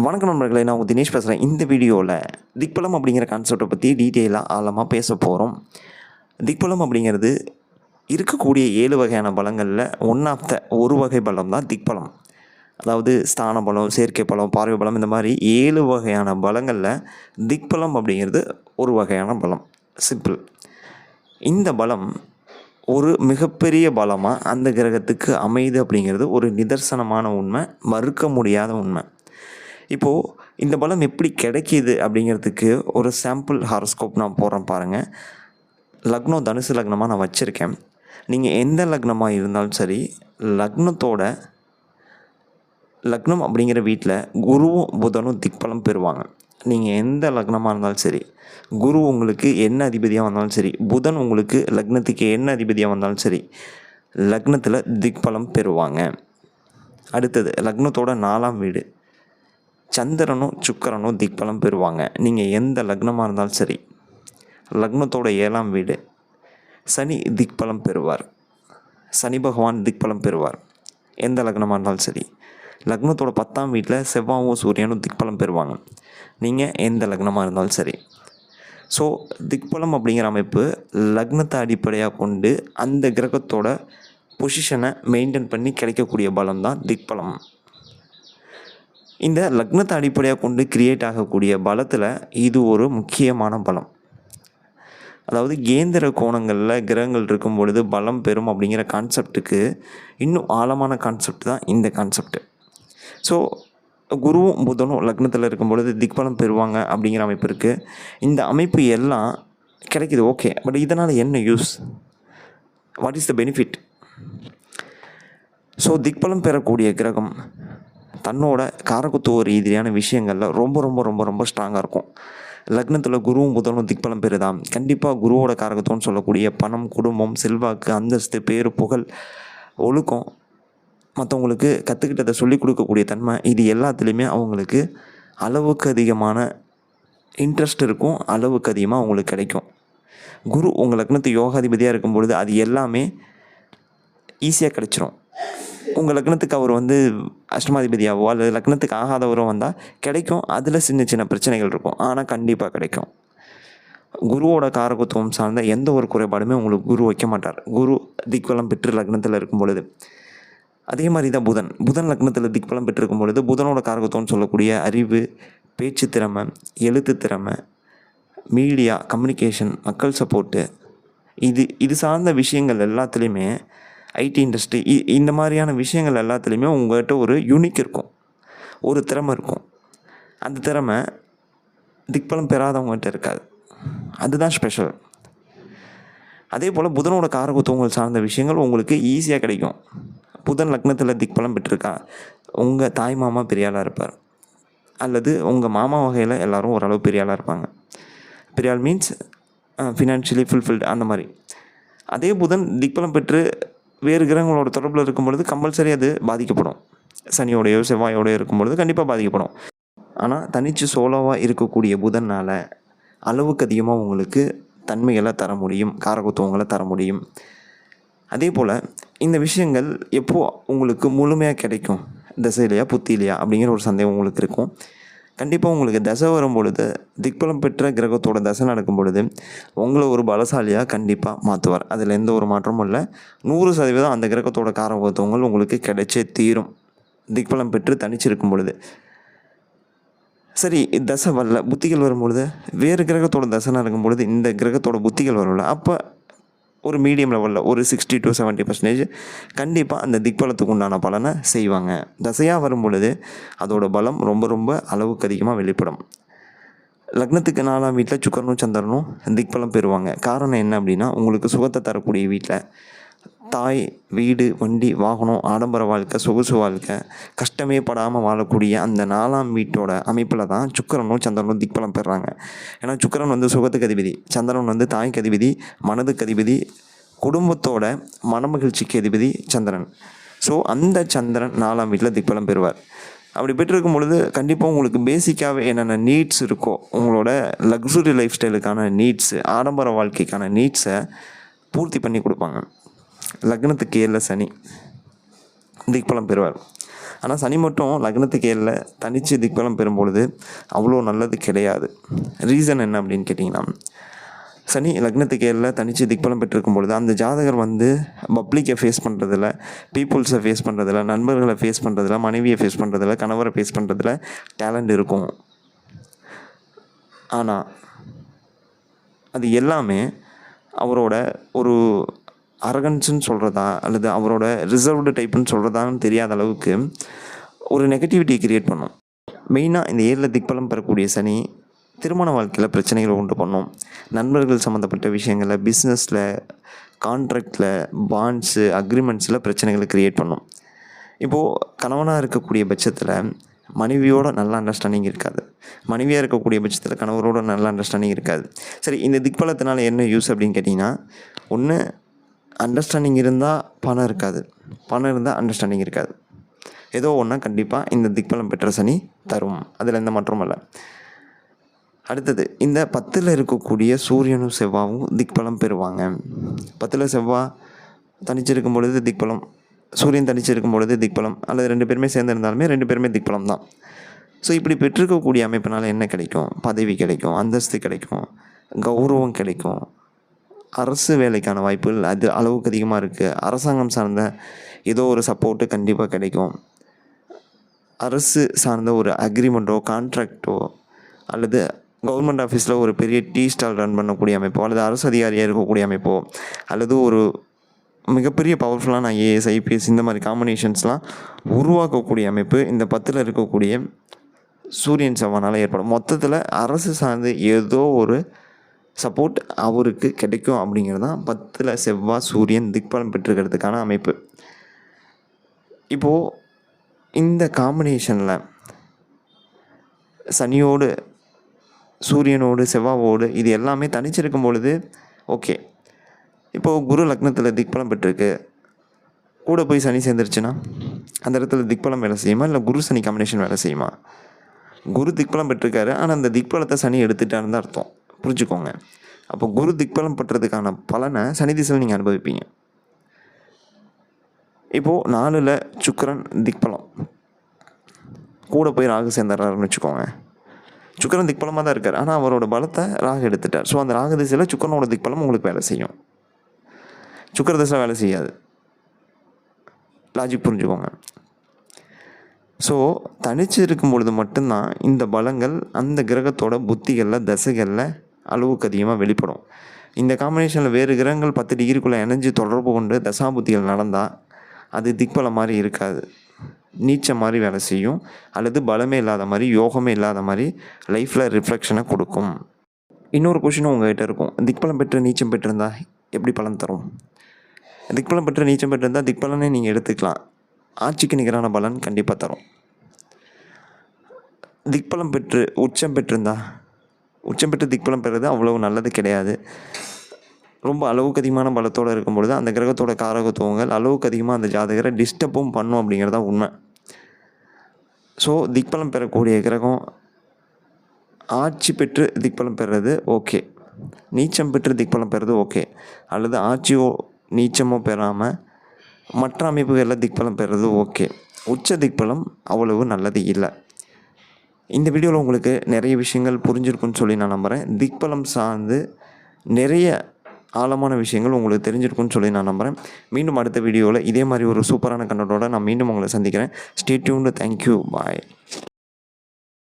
வணக்கம் நண்பர்களே நான் உங்கள் தினேஷ் பேசுகிறேன். இந்த வீடியோவில் திக்பலம் அப்படிங்கிற கான்செப்டை பற்றி டீட்டெயிலாக ஆழமாக பேச போகிறோம் திக்பலம் அப்படிங்கிறது இருக்கக்கூடிய ஏழு வகையான பலங்களில் ஒன் ஆஃப் த ஒரு வகை பலம் தான் திக்பலம். அதாவது ஸ்தான பலம் செயற்கை பலம் பார்வை பலம் இந்த மாதிரி ஏழு வகையான பலங்களில் திக்பலம் அப்படிங்கிறது ஒரு வகையான பலம். சிம்பிள் இந்த பலம் ஒரு மிகப்பெரிய பலமாக அந்த கிரகத்துக்கு அமையுது அப்படிங்கிறது ஒரு நிதர்சனமான உண்மை மறுக்க முடியாத உண்மை. இப்போது இந்த பலம் எப்படி கிடைக்கிது அப்படிங்கிறதுக்கு ஒரு சாம்பிள் ஹாரோஸ்கோப் நான் போடுறேன் பாருங்கள் லக்னம் தனுசு லக்னமாக நான் வச்சுருக்கேன். நீங்கள் எந்த லக்னமாக இருந்தாலும் சரி லக்னத்தோட லக்னம் அப்படிங்கிற வீட்டில் குருவும் புதனும் திக்பலம் பெறுவாங்க. நீங்கள் எந்த லக்னமாக இருந்தாலும் சரி குரு உங்களுக்கு என்ன அதிபதியாக வந்தாலும் சரி புதன் உங்களுக்கு லக்னத்துக்கு என்ன அதிபதியாக வந்தாலும் சரி லக்னத்தில் திக்பலம் பெறுவாங்க. அடுத்தது லக்னத்தோட நாலாம் வீடு. சந்திரனும் சுக்கரனும் திக்பலம் பெறுவாங்க. நீங்கள் எந்த லக்னமாக இருந்தாலும் சரி லக்னத்தோட ஏழாம் வீடு சனி திக்பலம் பெறுவார். சனி பகவான் திக்பலம் பெறுவார். எந்த லக்னமாக இருந்தாலும் சரி லக்னத்தோட பத்தாம் வீட்டில் செவ்வாவும் சூரியனும் திக்பலம் பெறுவாங்க. நீங்கள் எந்த லக்னமாக இருந்தாலும் சரி. ஸோ திக்பலம் அப்படிங்கிற அமைப்பு லக்னத்தை அடிப்படையாக கொண்டு அந்த கிரகத்தோட பொசிஷனை மெயின்டைன் பண்ணி கிடைக்கக்கூடிய பலம் தான் திக்பலம். இந்த லக்னத்தை அடிப்படையாக கொண்டு கிரியேட் ஆகக்கூடிய பலத்தில் இது ஒரு முக்கியமான பலம். அதாவது கேந்திர கோணங்களில் கிரகங்கள் இருக்கும் பொழுது பலம் பெறும் அப்படிங்கிற கான்செப்ட்டுக்கு இன்னும் ஆழமான கான்செப்ட் தான் இந்த கான்செப்ட் ஸோ குருவும் புதனும் லக்னத்தில் இருக்கும் பொழுது திக்பலம் பெறுவாங்க அப்படிங்கிற அமைப்பு இருக்குது இந்த அமைப்பு எல்லாம் கிடைக்கிது ஓகே பட் இதனால் என்ன use what is the benefit so திக்பலம் பெறக்கூடிய கிரகம் தன்னோட காரக்குத்துவ ரீதியான விஷயங்களில் ரொம்ப ரொம்ப ரொம்ப ரொம்ப ஸ்ட்ராங்காக இருக்கும். லக்னத்தில் குருவும் புதனும் திக்பலம் பெறுதாம். கண்டிப்பாக குருவோட காரகத்துவம்னு சொல்லக்கூடிய பணம் குடும்பம் செல்வாக்கு அந்தஸ்து பேர் புகழ் ஒழுக்கம் மற்றவங்களுக்கு கற்றுக்கிட்டதை சொல்லிக் கொடுக்கக்கூடிய தன்மை இது எல்லாத்துலேயுமே அவங்களுக்கு அளவுக்கு அதிகமான இன்ட்ரெஸ்ட் இருக்கும் அளவுக்கு அதிகமாக அவங்களுக்கு கிடைக்கும். குரு உங்கள் லக்னத்து யோகாதிபதியாக இருக்கும் பொழுது அது எல்லாமே ஈஸியாக கிடச்சிரும். உங்கள் லக்னத்துக்கு அவர் வந்து அஷ்டமாதிபதியாவோ அல்லது லக்னத்துக்கு ஆகாதவரோ வந்தால் கிடைக்கும். அதில் சின்ன சின்ன பிரச்சனைகள் இருக்கும். ஆனால் கண்டிப்பாக கிடைக்கும். குருவோட காரகத்துவம் சார்ந்த எந்த ஒரு குறைபாடுமே உங்களுக்கு குரு வைக்க மாட்டார். குரு திக்வலம் பெற்று லக்னத்தில் இருக்கும் பொழுது அதே மாதிரி தான் புதன். புதன் லக்னத்தில் திக்பலம் பெற்றிருக்கும் பொழுது புதனோட காரகத்துவம்னு சொல்லக்கூடிய அறிவு பேச்சு திறமை எழுத்து திறமை மீடியா கம்யூனிகேஷன் மக்கள் சப்போர்ட்டு இது இது சார்ந்த விஷயங்கள் எல்லாத்துலேயுமே ஐடி இண்டஸ்ட்ரி இந்த மாதிரியான விஷயங்கள் எல்லாத்துலேயுமே உங்கள்கிட்ட ஒரு யூனிக் இருக்கும். ஒரு திறமை இருக்கும். அந்த திறமை திக்பலம் பெறாதவங்ககிட்ட இருக்காது. அதுதான் ஸ்பெஷல் அதே போல் புதனோட காரகத்துவங்கள் சார்ந்த விஷயங்கள் உங்களுக்கு ஈஸியாக கிடைக்கும். புதன் லக்னத்தில் திக்பலம் பெற்றிருக்கா? உங்கள் தாய் மாமா பெரியாளாக இருப்பார். அல்லது உங்கள் மாமா வகையில் எல்லோரும் ஓரளவு பெரியாளாக இருப்பாங்க. பெரியாள் மீன்ஸ் ஃபினான்ஷியலி ஃபுல்ஃபில்டு அந்த மாதிரி. அதே புதன் திக்பலம் பெற்று வேறு கிரகங்களோட தொடர்பில் இருக்கும் பொழுது கம்பல்சரி அது பாதிக்கப்படும். சனியோடையோ செவ்வாயோடையோ இருக்கும் பொழுது கண்டிப்பாக பாதிக்கப்படும். ஆனால் தனிச்சு சோலோவாக இருக்கக்கூடிய புதனால் அளவுக்கு அதிகமாக உங்களுக்கு தன்மைகளை தர முடியும் காரகத்துவங்களை தர முடியும். அதே போல் இந்த விஷயங்கள் எப்போது உங்களுக்கு முழுமையாக கிடைக்கும்? திசையிலையா புத்திலையா அப்படிங்கிற ஒரு சந்தேகம் உங்களுக்கு இருக்கும். கண்டிப்பாக உங்களுக்கு தசை வரும் பொழுது திக்பலம் பெற்ற கிரகத்தோட தசை நடக்கும் பொழுது உங்களை ஒரு பலசாலியாக கண்டிப்பாக மாற்றுவார் அதில் எந்த ஒரு மாற்றமும் இல்லை. நூறு சதவீதம் அந்த கிரகத்தோட காரகத்துவங்கள் உங்களுக்கு கிடைச்சே தீரும். திக்பலம் பெற்று தனிச்சிருக்கும் பொழுது. சரி தசை வரல புத்திகள் வரும் பொழுது வேறு கிரகத்தோட தசை நடக்கும் பொழுது இந்த கிரகத்தோட புத்திகள் வரும்ல அப்போ ஒரு மீடியம் லெவலில் ஒரு சிக்ஸ்டி டு செவன்ட்டி பர்சன்டேஜ் கண்டிப்பாக அந்த திக்பலத்துக்கு உண்டான பலனை செய்வாங்க. தசையாக வரும் பொழுது அதோட பலம் ரொம்ப ரொம்ப அளவுக்கு அதிகமாக வெளிப்படும். லக்னத்துக்கு நாலாம் வீட்டில் சுக்கரனும் சந்திரனும் திக்பலம் பெறுவாங்க. காரணம் என்ன அப்படின்னா உங்களுக்கு சுகத்தை தரக்கூடிய வீட்டில் தாய் வீடு வண்டி வாகனம் ஆடம்பர வாழ்க்கை சொகுசு வாழ்க்கை கஷ்டமே படாமல் வாழக்கூடிய அந்த நாலாம் வீட்டோட அமைப்பில் தான் சுக்கரனும் சந்திரனும் திக்பலம் பெறாங்க. ஏன்னா சுக்கரன் வந்து சுகத்துக்கு அதிபதி சந்திரன் வந்து தாய்க்கு அதிபதி மனதுக்கு அதிபதி குடும்பத்தோட மனமகிழ்ச்சிக்கு அதிபதி சந்திரன். ஸோ அந்த சந்திரன் நாலாம் வீட்டில் திக்பலம் பெறுவார். அப்படி பெற்றிருக்கும் பொழுது கண்டிப்பாக உங்களுக்கு பேசிக்காகவே என்னென்ன நீட்ஸ் இருக்கோ உங்களோட லக்ஸுரி லைஃப் ஸ்டைலுக்கான நீட்ஸு ஆடம்பர வாழ்க்கைக்கான நீட்ஸை பூர்த்தி பண்ணி கொடுப்பாங்க. லக்னத்துக்கு ஏழில் சனி. திக்பலம் பெறுவார். ஆனால் சனி மட்டும் லக்னத்துக்கு ஏழில் தனித்து திக்பலம் பெறும்பொழுது அவ்வளோ நல்லது கிடையாது. ரீசன் என்ன அப்படின்னு கேட்டிங்கன்னா சனி லக்னத்துக்கு ஏழில் தனித்து திக்பலம் பெற்றிருக்கும் பொழுது அந்த ஜாதகர் வந்து பப்ளிக்கை ஃபேஸ் பண்ணுறதில்ல பீப்புள்ஸை ஃபேஸ் பண்ணுறதில்ல நண்பர்களை ஃபேஸ் பண்ணுறதில்ல மனைவியை ஃபேஸ் பண்ணுறதில்ல கணவரை ஃபேஸ் பண்ணுறதில்ல டேலண்ட் இருக்கும். ஆனால் அது எல்லாமே அவரோட ஒரு அரகன்ஸுன்னு சொல்கிறதா அல்லது அவரோட ரிசர்வ்டு டைப்புன்னு சொல்கிறதான்னு தெரியாத அளவுக்கு ஒரு நெகட்டிவிட்டியை க்ரியேட் பண்ணும். மெயினாக இந்த ஏழில் திக்பலம் பெறக்கூடிய சனி திருமண வாழ்க்கையில் பிரச்சனைகளை உண்டு பண்ணும். நண்பர்கள் சம்மந்தப்பட்ட விஷயங்களில் பிஸ்னஸில் கான்ட்ராக்டில் பாண்ட்ஸு அக்ரிமெண்ட்ஸில் பிரச்சனைகளை க்ரியேட் பண்ணும். இப்போது கணவனாக இருக்கக்கூடிய பட்சத்தில் மனைவியோட நல்ல அண்டர்ஸ்டாண்டிங் இருக்காது. மனைவியாக இருக்கக்கூடிய பட்சத்தில் கணவரோட நல்ல அண்டர்ஸ்டாண்டிங் இருக்காது. சரி இந்த திக்பலத்தினால என்ன யூஸ் அப்படின்னு கேட்டிங்கன்னா ஒன்று அண்டர்ஸ்டாண்டிங் இருந்தால் பணம் இருக்காது. பணம் இருந்தால் அண்டர்ஸ்டாண்டிங் இருக்காது. ஏதோ ஒன்றா கண்டிப்பாக இந்த திக்பலம் பெற்ற சனி தரும். அதில் எந்த மாற்றமும் இல்லை. அடுத்தது இந்த பத்தில் இருக்கக்கூடிய சூரியனும் செவ்வாவும் திக்பலம் பெறுவாங்க. பத்தில் செவ்வாய் தனிச்சிருக்கும் பொழுது திக்பலம் சூரியன் தனிச்சிருக்கும் பொழுது திக்பலம் அல்லது ரெண்டு பேருமே சேர்ந்துருந்தாலுமே ரெண்டு பேருமே திக்பலம் தான். ஸோ இப்படி பெற்றிருக்கக்கூடிய அமைப்பினால் என்ன கிடைக்கும்? பதவி கிடைக்கும் அந்தஸ்து கிடைக்கும் கௌரவம் கிடைக்கும். அரசு வேலைக்கான வாய்ப்புகள் அது அளவுக்கு அதிகமாக இருக்குது அரசாங்கம் சார்ந்த ஏதோ ஒரு சப்போர்ட்டு கண்டிப்பாக கிடைக்கும். அரசு சார்ந்த ஒரு அக்ரிமெண்ட்டோ கான்ட்ராக்டோ அல்லது கவர்மெண்ட் ஆஃபீஸில் ஒரு பெரிய டீ ஸ்டால் ரன் பண்ணக்கூடிய அமைப்போ அல்லது அரசு அதிகாரியாக இருக்கக்கூடிய அமைப்போ அல்லது ஒரு மிகப்பெரிய பவர்ஃபுல்லான ஐஏஎஸ் ஐபிஎஸ் இந்த மாதிரி காம்பினேஷன்ஸ்லாம் உருவாக்கக்கூடிய அமைப்பு இந்த பத்தில் இருக்கக்கூடிய சூரியன் செவ்வானால் ஏற்படும். மொத்தத்தில் அரசு சார்ந்து ஏதோ ஒரு சப்போர்ட் அவருக்கு கிடைக்கும் அப்படிங்கிறது தான் பத்தில் செவ்வாய் சூரியன் திக்பலம் பெற்றுக்கிறதுக்கான அமைப்பு. இப்போது இந்த காம்பினேஷனில் சனியோடு சூரியனோடு செவ்வாவோடு இது எல்லாமே தனிச்சிருக்கும் பொழுது ஓகே இப்போது குரு லக்னத்தில் திக்பலம் பெற்றிருக்கு. கூட போய் சனி சேர்ந்துருச்சுன்னா அந்த இடத்துல திக்பலம் வேலை செய்யுமா? இல்லை குரு சனி காம்பினேஷன் வேலை செய்யுமா? குரு திக்பலம் பெற்றிருக்காரு ஆனால் அந்த திக்பலத்தை சனி எடுத்துட்டான்னு தான் அர்த்தம். புரிஞ்சுக்கோங்க. அப்போ குரு திக்பலம் பெற்றதுக்கான பலனை சனி திசையில் நீங்கள் அனுபவிப்பீங்க. இப்போது நாலில் சுக்கரன் திக்பலம். கூட போய் ராகு சேர்ந்துடுறாருன்னு வச்சுக்கோங்க. சுக்கிரன் திக்பலமாக தான் இருக்கார். ஆனால் அவரோட பலத்தை ராகு எடுத்துட்டார். ஸோ அந்த ராகு திசையில் சுக்கரனோட திக்பலம் உங்களுக்கு வேலை செய்யும். சுக்கர திசை வேலை செய்யாது. லாஜிக் புரிஞ்சுக்கோங்க. ஸோ தனிச்சு இருக்கும் பொழுது மட்டும்தான் இந்த பலங்கள் அந்த கிரகத்தோட புத்திகளில் தசைகளில் அளவுக்கு அதிகமாக வெளிப்படும். இந்த காம்பினேஷனில் வேறு கிரகங்கள் பத்து டிகிரிக்குள்ளே இணைஞ்சு தொடர்பு கொண்டு தசாபுத்திகள் நடந்தால் அது திக்பலம் மாதிரி இருக்காது. நீச்சம் மாதிரி வேலை செய்யும். அல்லது பலமே இல்லாத மாதிரி யோகமே இல்லாத மாதிரி லைஃப்பில் ரிஃப்ளெக்ஷனை கொடுக்கும். இன்னொரு கொஷினும் உங்கள்கிட்ட இருக்கும். திக்பலம் பெற்று நீச்சம் பெற்றிருந்தா எப்படி பலன் தரும்? திக்பலம் பெற்று நீச்சம் பெற்றிருந்தால் திக்பலனே நீங்கள் எடுத்துக்கலாம். ஆட்சிக்கு நிகரான பலன் கண்டிப்பாக தரும். திக்பலம் பெற்று உச்சம் பெற்றிருந்தா உச்சம் பெற்று திக்பலம் பெறுறது அவ்வளவு நல்லது கிடையாது. ரொம்ப அளவுக்கு அதிகமான பலத்தோடு இருக்கும் பொழுது அந்த கிரகத்தோட காரகத்துவங்கள் அளவுக்கு அதிகமாக அந்த ஜாதகரை டிஸ்டர்பும் பண்ணும் அப்படிங்கிறது தான் உண்மை. ஸோ திக்பலம் பெறக்கூடிய கிரகம் ஆட்சி பெற்று திக்பலம் பெறுறது ஓகே நீச்சம் பெற்று திக்பலம் பெறுறது ஓகே அல்லது ஆட்சியோ நீச்சமோ பெறாமல் மற்ற அமைப்புகளில் திக்பலம் பெறுறது ஓகே உச்ச திக்பலம் அவ்வளவு நல்லது இல்லை. இந்த வீடியோவில் உங்களுக்கு நிறைய விஷயங்கள் புரிஞ்சிருக்குன்னு சொல்லி நான் நம்புகிறேன் திக்பலம் சார்ந்து நிறைய ஆழமான விஷயங்கள் உங்களுக்கு தெரிஞ்சிருக்குன்னு சொல்லி நான் நம்புகிறேன் மீண்டும் அடுத்த வீடியோவில் இதே மாதிரி ஒரு சூப்பரான கண்டோட நான் மீண்டும் உங்களை சந்திக்கிறேன். Stay tuned thank you bye